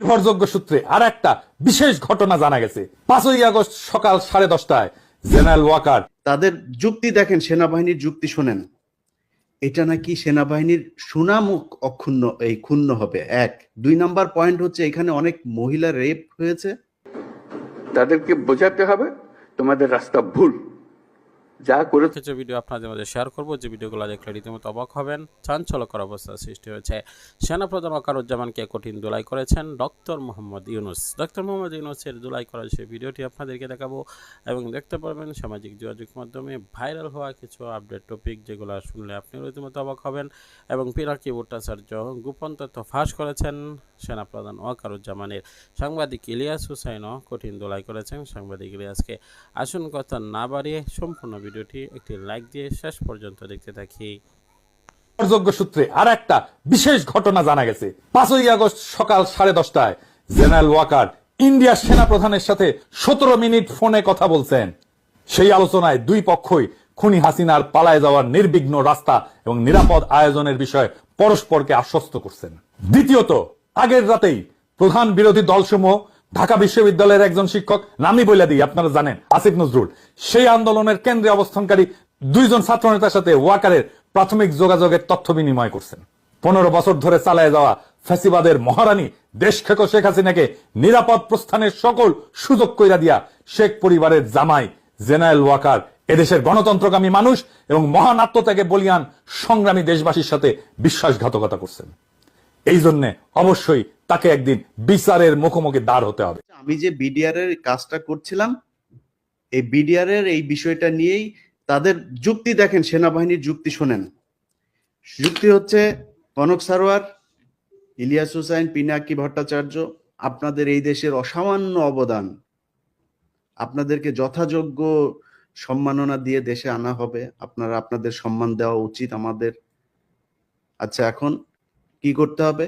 নির্ভরযোগ্য সূত্রে আর একটা বিশেষ ঘটনা জানা গেছে। পাঁচই আগস্ট সকাল সাড়ে দশটায় জেনারেল ওয়াকার। তাদের যুক্তি দেখেন সেনাবাহিনীর যুক্তি শোনেন। এটা নাকি সেনাবাহিনীর সুনাম অক্ষুণ্ণ এই ক্ষুণ্ণ হবে। এক। দুই নাম্বার পয়েন্ট হচ্ছে এখানে অনেক মহিলা রেপ হয়েছে। তাদেরকে বোঝাতে হবে তোমাদের রাস্তা ভুল। যা করে কিছু ভিডিও আপনাদের মধ্যে শেয়ার করব, যে ভিডিওগুলো দেখলে রীতিমতো অবাক হবেন চাঞ্চলকর অবস্থার সৃষ্টি হয়েছে। সেনাপ্রধান ওকারুজ্জামানকে কঠিন দোলাই করেছেন ডক্টর মোহাম্মদ ইউনুস। ডক্টর মোহাম্মদ ইউনুসের দোলাই করার সেই ভিডিওটি আপনাদেরকে দেখাবো এবং দেখতে পারবেন সামাজিক যোগাযোগ মাধ্যমে ভাইরাল হওয়া কিছু আপডেট টপিক যেগুলো শুনলে আপনি রীতিমতো অবাক হবেন এবং পিনাকি ভট্টাচার্য গোপন তথ্য ফাঁস করেছেন সেনাপ্রধান ওয়াকারুজ্জামানের সাংবাদিক ইলিয়াস হুসাইনও কঠিন দোলাই করেছেন। সাংবাদিক ইলিয়াসকে আসুন কথা না বাড়িয়ে সম্পূর্ণ ভিডিওটি একটি লাইক দিয়ে শেষ পর্যন্ত দেখতে থাকি। নির্ভরযোগ্য সূত্রে আর একটা বিশেষ ঘটনা জানা গেছে। পাঁচই আগস্ট সকাল সাড়ে দশটায় জেনারেল ওয়াকার ইন্ডিয়ার সেনাপ্রধানের সাথে সতেরো মিনিট ফোনে কথা বলছেন। সেই আলোচনায় দুই পক্ষই খুনি হাসিনার পালায় যাওয়ার নির্বিঘ্ন রাস্তা এবং নিরাপদ আয়োজনের বিষয়ে পরস্পরকে আশ্বস্ত করছেন। দ্বিতীয়ত, আগের রাতেই প্রধান বিরোধী দলসমূহ ঢাকা বিশ্ববিদ্যালয়ের একজন শিক্ষক, নামই বলে দিই, আপনারা জানেন, আসিফ নজরুল। সেই আন্দোলনের কেন্দ্রে অবস্থানকারী দুইজন ছাত্রনেতার সাথে ওয়াকারের প্রাথমিক যোগাযোগের তথ্য বিনিময় করছেন। পনেরো বছর ধরে চালায় যাওয়া ফ্যাসিবাদের মহারানী দেশ খেকো শেখ হাসিনাকে নিরাপদ প্রস্থানের সকল সুযোগ কইরা দিয়া শেখ পরিবারের জামাই, জেনারেল ওয়াকার, এদেশের গণতন্ত্রকামী মানুষ এবং মহান আত্মত্যাগে বলিয়ান সংগ্রামী দেশবাসীর সাথে বিশ্বাসঘাতকতা করছেন। এই জন্য অবশ্যই তাকে একদিন বিচারের মুখোমুখি দাঁড় হতে হবে। আমি যে বিডিআর এর কাজটা করছিলাম, এই বিডিআর এর এই বিষয়টা নিয়েই তাদের যুক্তি দেখেন, সেনাবাহিনীর যুক্তি শোনেন। যুক্তি হচ্ছে, কনক সারোয়ার, ইলিয়াস হুসাইন, পিনাকি ভট্টাচার্য, আপনাদের এই দেশের অসামান্য অবদান। আপনাদেরকে যথাযোগ্য সম্মাননা দিয়ে দেশে আনা হবে। আপনারা আপনাদের সম্মান দেওয়া উচিত আমাদের। আচ্ছা এখন কি করতে হবে?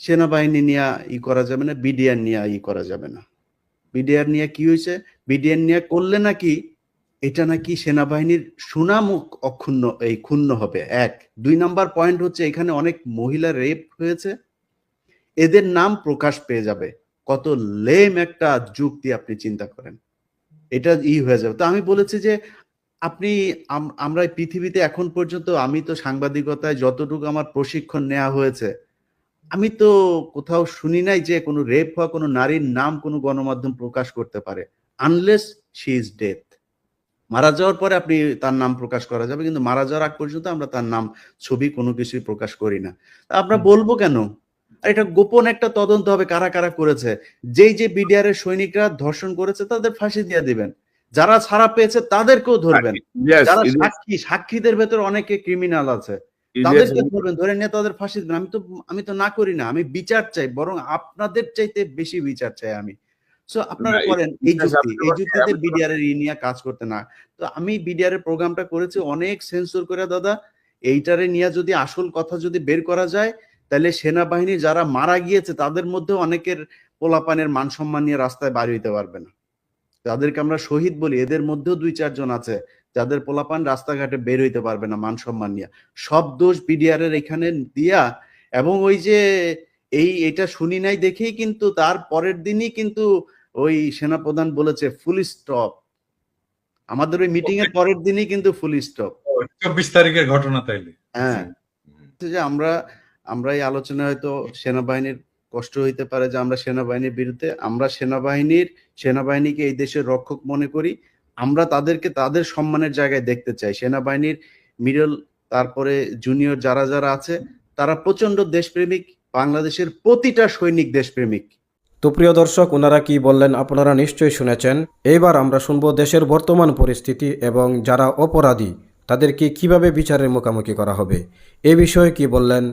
সেনাবাহিনী নিয়ে ই করা যাবে না, বিডিআর নিয়ে ই করা যাবে না। বিডিআর নিয়ে কি হয়েছে? বিডিআর নিয়ে করলে নাকি এটা নাকি সেনাবাহিনীর সুনাম অক্ষুণ্ণ, এই ক্ষুণ্ণ হবে। এক। দুই নাম্বার পয়েন্ট হচ্ছে এখানে অনেক মহিলা রেপ হয়েছে। এদের নাম প্রকাশ পেয়ে যাবে। কত লেম একটা যুক্তি আপনি চিন্তা করেন। এটা ই হয়ে যাবে। তো আমি বলেছি যে আপনি আম- আমরা পৃথিবীতে এখন পর্যন্ত আমি তো সাংবাদিকতায় যতটুকু আমার প্রশিক্ষণ নেওয়া হয়েছে আমি তো কোথাও শুনি নাই যে কোনো রেপ হওয়া কোনো নারীর নাম কোনো গণমাধ্যম প্রকাশ করতে পারে আনলেস শি ইজ ডেথ মারা যাওয়ার পরে আপনি তার নাম প্রকাশ করা যাবে কিন্তু মারা যাওয়ার আগ পর্যন্ত আমরা তার নাম ছবি কোনো কিছুই প্রকাশ করি না। তা আমরা বলব কেন? আর এটা গোপন একটা তদন্ত হবে কারা কারা করেছে। যেই যে বিডিআর এর সৈনিকরা ধর্ষণ করেছে তাদের ফাঁসি দিয়ে দিবেন। যারা ছাড়া পেয়েছে তাদেরকেও ধরবেন। যারা সাক্ষী সাক্ষীদের ভেতর অনেকে ক্রিমিনাল আছে। তাদেরকে ধরবেন ধরে নিয়ে তাদের ফাঁসি দিবেন। আমি তো আমি তো না করি না আমি বিচার চাই বরং আপনাদের চাইতে বেশি বিচার চাই আমি। সো আপনারা করেন এই যুক্তি এই যুক্তিতে বিডিআর এর নিয়ে কাজ করতে না। তো আমি বিডিআর এর প্রোগ্রামটা করেছি অনেক সেন্সর করে দাদা। এইটারে নিয়ে যদি আসল কথা যদি বের করা যায় তাহলে সেনাবাহিনী যারা মারা গিয়েছে তাদের মধ্যে অনেকের পোলাপানের মান সম্মান নিয়ে রাস্তায় বাড়ি হইতে পারবে না। যাদেরকে আমরা শহীদ বলি। এদের মধ্যেও দুই চারজন আছে যাদের পোলাপান রাস্তাঘাটে বের হইতে পারবে না মান সম্মান নিয়ে। সব দোষ বিডিআর এর এখানে দিয়া এবং ওই যে এই এটা শুনি নাই দেখেই কিন্তু তার পরের দিনই কিন্তু ওই সেনাপ্রধান বলেছে ফুল স্টপ আমাদের ওই মিটিং এর পরের দিনই কিন্তু ফুল স্টপ চব্বিশ তারিখের ঘটনা তাইলে। হ্যাঁ। যে আমরা আমরা এই আলোচনায় হয়তো সেনাবাহিনীর কষ্ট হইতে পারে যে আমরা সেনাবাহিনীর বিরুদ্ধে, আমরা সেনাবাহিনীর, সেনাবাহিনীকে এই দেশের রক্ষক মনে করি, আমরা তাদেরকে তাদের সম্মানের জায়গায় দেখতে চাই। সেনাবাহিনীর মিডল, তারপরে জুনিয়র যারা যারা আছে, তারা প্রচণ্ড দেশপ্রেমিক, বাংলাদেশের প্রতিটা সৈনিক দেশপ্রেমিক। তো প্রিয় দর্শক, ওনারা কি বললেন আপনারা নিশ্চয়ই শুনেছেন। এইবার আমরা শুনব দেশের বর্তমান পরিস্থিতি এবং যারা অপরাধী, তাদেরকে কীভাবে বিচারের মুখোমুখি করা হবে। এ বিষয়ে কি বললেন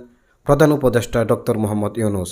প্রধান উপদেষ্টা ডক্টর মোহাম্মদ ইউনুস।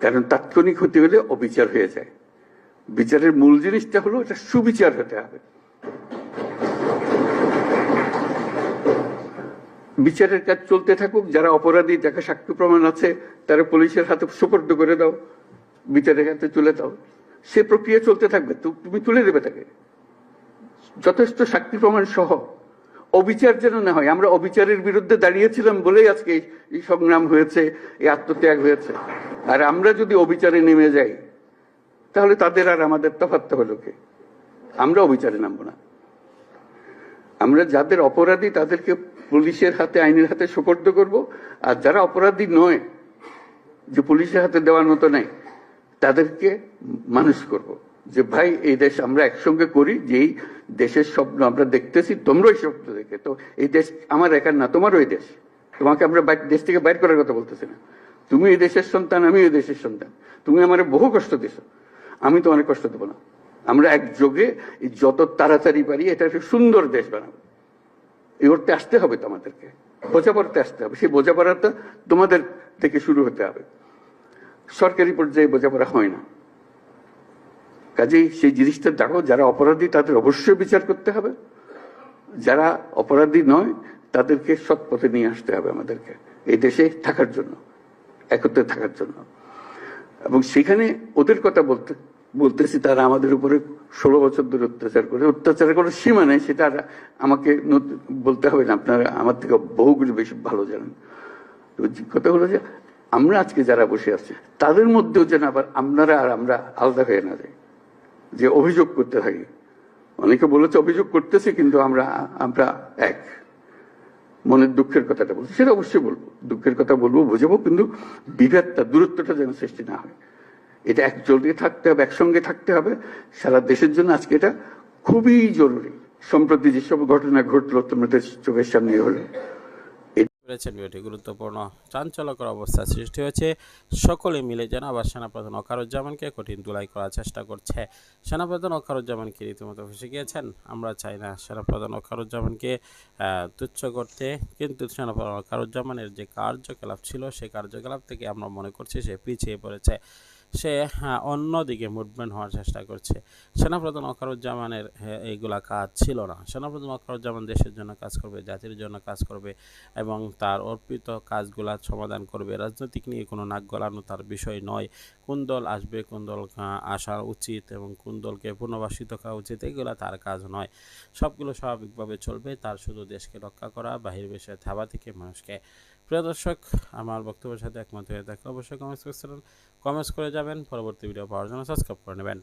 কারণ তাৎক্ষণিক হতে হলে অবিচার হয়ে যায়। বিচারের মূল জিনিসটা হলো এটা সুবিচার হতে হবে। বিচারের কাজ চলতে থাকুক, যারা অপরাধী, যাকে সাক্ষ্য প্রমাণ আছে, তারা পুলিশের হাতে সুপর্দ করে দাও, বিচারের হাতে তুলে দাও। সে প্রক্রিয়া চলতে থাকবে তুমি তুলে দেবে তাকে। যথেষ্ট সাক্ষী প্রমাণ সহ অবিচার যেন না হয়। আমরা অবিচারের বিরুদ্ধে দাঁড়িয়েছিলাম বলেই আজকে এই- সংগ্রাম হয়েছে, এই আত্মত্যাগ হয়েছে। আর আমরা যদি অবিচারে নেমে যাই, তাহলে তাদের আর আমাদের তফাৎ হলো কি? আমরা অবিচারে নামবো না। আমরা যাদের অপরাধী, তাদেরকে পুলিশের হাতে, আইনের হাতে সোপর্দ করব। আর যারা অপরাধী নয়, যে পুলিশের হাতে দেওয়ার মতো নাই, তাদেরকে মানুষ করব। যে ভাই, এই দেশ আমরা একসঙ্গে করি, যেই দেশের স্বপ্ন আমরা দেখতেছি, তোমরাই স্বপ্ন দেখে। তো এই দেশ আমার একার না, তোমারও এই দেশ। তোমাকে আমরা দেশ থেকে বাইর করার কথা বলতেছি না। তুমি এই দেশের সন্তান আমি এই দেশের সন্তান। তুমি আমার বহু কষ্ট দিছো। আমি তো অনেক কষ্ট দেবো না। আমরা একযোগে এই যত তাড়াতাড়ি পারি, এটা একটা সুন্দর দেশ বানাবো। এই করতে আসতে হবে তো আমাদেরকে বোঝাপড়াতে আসতে হবে। সেই বোঝাপড়াটা তোমাদের থেকে শুরু হতে হবে। সরকারি পর্যায়ে বোঝাপড়া হয় না। কাজেই সেই জিনিসটা দেখো যারা অপরাধী তাদের অবশ্যই বিচার করতে হবে। যারা অপরাধী নয়, তাদেরকে সৎ পথে নিয়ে আসতে হবে আমাদেরকে, এই দেশে থাকার জন্য, একত্রে থাকার জন্য। এবং সেখানে ওদের কথা বলতে, বলতেছি, তারা আমাদের উপরে ষোলো বছর ধরে অত্যাচার করে, অত্যাচারের কোনো সীমা নেই, সেটা আমাকে বলতে হবে না, আপনারা আমার থেকে বহুগুলি বেশি ভালো জানেন। তো কথা হলো যে, আমরা আজকে যারা বসে আছি, তাদের মধ্যেও যেন আবার আপনারা আর আমরা আলাদা হয়ে না যাই। যে অভিযোগ করতে থাকি অনেকে বলেছে অভিযোগ করতেছে, কিন্তু আমরা আমরা এক। মনের দুঃখের কথাটা বলছি। সেটা অবশ্যই বলব। দুঃখের কথা বলব, বুঝাবো, কিন্তু বিভেদটা, দূরত্বটা যেন সৃষ্টি না হয়। এটা একজোটে থাকতে হবে, একসঙ্গে থাকতে হবে। সারা দেশের জন্য আজকে এটা খুবই জরুরি। সম্প্রতি যেসব ঘটনা ঘটলো তোমাদের চোখের সামনে হলো করেছেন ভিডিওটি গুরুত্বপূর্ণ চাঞ্চল্যকর অবস্থা সৃষ্টি হয়েছে। সকলে মিলে যেন আবার সেনাপ্রধান অকারুজ্জামানকে কঠিন দুলাই করার চেষ্টা করছে। সেনাপ্রধান অকারুজ্জামানকে রীতিমতো ফেসে গিয়েছেন? আমরা চাই না সেনাপ্রধান অকারুজ্জামানকে তুচ্ছ করতে, কিন্তু সেনাপ্রধান অকারুজ্জামানের যে কার্যকলাপ ছিল সেই কার্যকলাপ থেকে আমরা মনে করছি সে পিছিয়ে পড়েছে। সে হ্যাঁ, অন্যদিকে মুভমেন্ট হওয়ার চেষ্টা করছে। সেনাপ্রধান অকারুজ্জামানের হ্যাঁ, এইগুলা কাজ ছিল না। সেনাপ্রধান অকারুজ্জামান দেশের জন্য কাজ করবে জাতির জন্য কাজ করবে এবং তার অর্পিত কাজগুলা সমাধান করবে। রাজনৈতিক নিয়ে কোনো নাক গলানো তার বিষয় নয়। কোন দল আসবে কোন দল আসা উচিত এবং কোন দলকে পুনর্বাসিত করা উচিত এগুলো তার কাজ নয়। সবগুলো স্বাভাবিকভাবে চলবে। তার শুধু দেশকে রক্ষা করা বাহির দেশে থাবা থেকে মানুষকে প্রিয় দর্শক, আমার বক্তব্যের সাথে একমত হয়ে থাকলে অবশ্যই কমেন্টস করছিলেন কমেন্টস করে যাবেন। পরবর্তী ভিডিও পাওয়ার জন্য সাবস্ক্রাইব করে নেবেন।